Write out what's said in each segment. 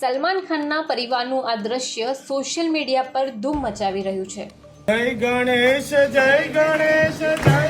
સલમાન ખાનના પરિવારનું આ દ્રશ્ય સોશિયલ મીડિયા પર ધૂમ મચાવી રહ્યું છે. જય ગણેશ જય ગણેશ, જય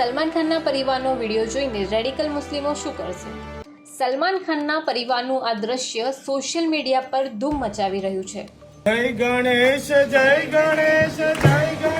સલમાન ખાનના પરિવારનો વીડિયો જોઈને રેડિકલ મુસ્લિમો શું કરશે? સલમાન ખાનના પરિવારનું આ દ્રશ્ય સોશિયલ મીડિયા પર ધૂમ મચાવી રહ્યું છે. જય ગણેશ જય ગણેશ જય ગણેશ.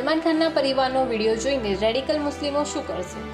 સલમાન ખાનના પરિવારનો વીડિયો જોઈને રેડિકલ મુસ્લિમો શું કરશે?